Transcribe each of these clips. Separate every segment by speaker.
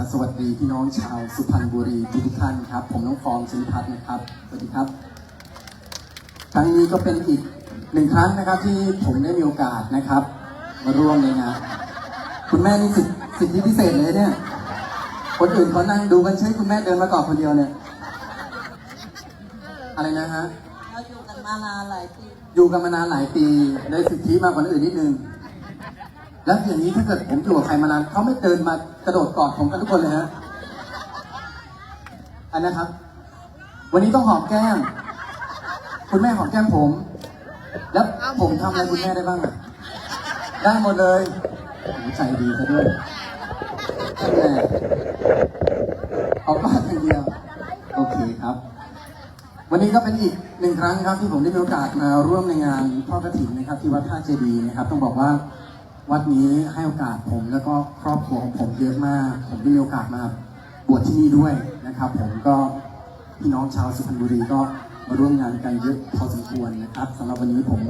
Speaker 1: จะสวัสดีพี่น้องชาวสุพรรณบุรีทุกๆท่านครับ ผมน้องฟองชนิพัฒน์นะครับ สวัสดีครับ ครั้งนี้ก็เป็นอีกหนึ่งครั้งนะครับที่ผมได้มีโอกาสนะครับ มาร่วมในงานคุณแม่นี่สิทธิสิทธิพิเศษเลยเนี่ย คนอื่นเขานั่งดูกันใช้คุณแม่เดินมาก่อนคนเดียวเนี่ย อะไรนะฮะ
Speaker 2: เราอยู่กันมานานหลายปี
Speaker 1: อยู่กันมานานหลายปีได้สิทธิมากกว่าคนอื่นนิดนึง แล้วอย่างนี้ถ้าเกิดผมอยู่กับใครมานานเขาไม่เดินมากระโดดกอดผมกันทุกคนเลยฮะอันนะครับ วันนี้ต้องหอมแก้ม คุณแม่หอมแก้มผม แล้วผมทำอะไรคุณแม่ได้บ้างอะได้หมดเลยใจดีซะด้วยนั่นแหละเอาบ้านอย่างเดียว โอเคครับ วันนี้ก็เป็นอีกหนึ่งครั้งครับที่ผมได้มีโอกาสมาร่วมในงานทอดกระถิ่นนะครับ ที่วัดท่าเจดีย์นะครับ ต้องบอกว่า วัดนี้ให้โอกาสผมแล้วก็ครอบครัวของผมเยอะมาก ผมได้มีโอกาสมาบวชที่นี่ด้วยนะครับ ผมก็พี่น้องชาวสุพรรณบุรีก็มาร่วมงานกันเยอะพอสมควรนะครับสำหรับวันนี้ผม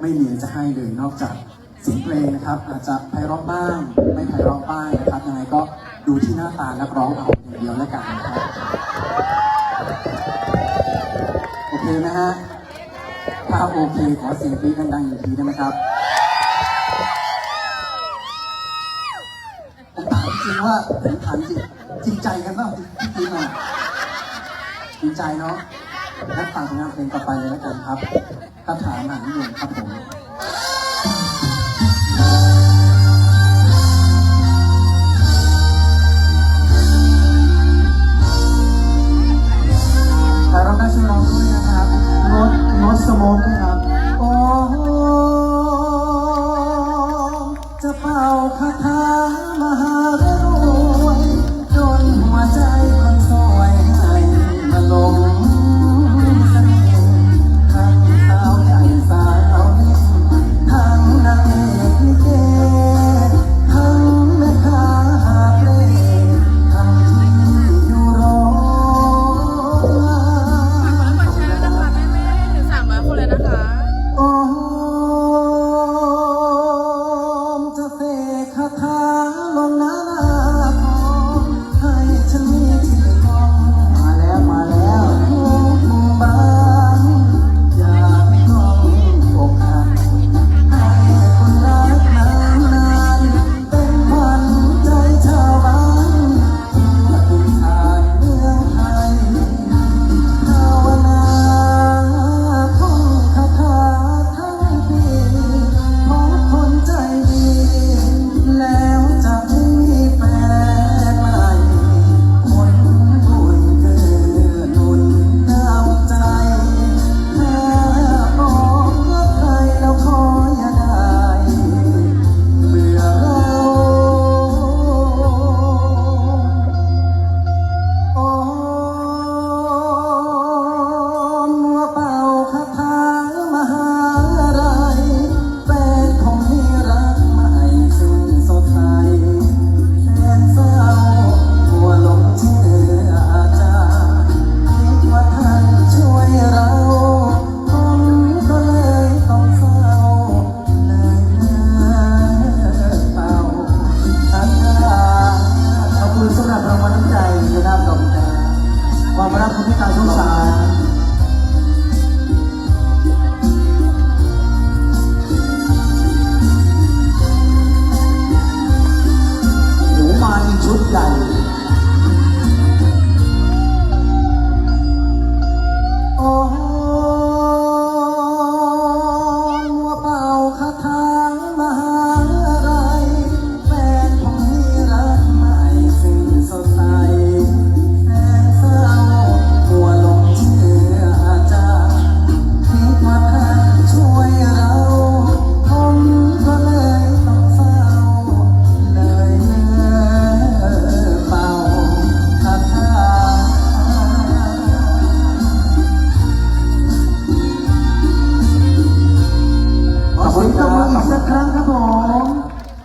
Speaker 1: ไม่มีจะให้เลยนอกจากเสียงเพลงนะครับ อาจจะไพเราะบ้าง ไม่ไพเราะบ้างนะครับยังไงก็ดูที่หน้าตานักร้องเอาอย่างเดียวแล้วกันนะครับโอเคไหมฮะถ้าโอเคขอเสียงกรี๊ดดังๆอีกทีได้ไหมครับ ริงว่าผมถามจริงจริงใจกันเปล่าที่จริงอะจริงใจเนาะนักฟังผลงานเพลงต่อไปเลยแล้วกันครับคาถามหานิยมครับผมใครร้องได้ช่วยเร้องด้วยนะครับโน้ตโน้ตสโมกด้วยครับ โอ้จะเป่าคาถามหา นะ
Speaker 3: คะ
Speaker 1: ข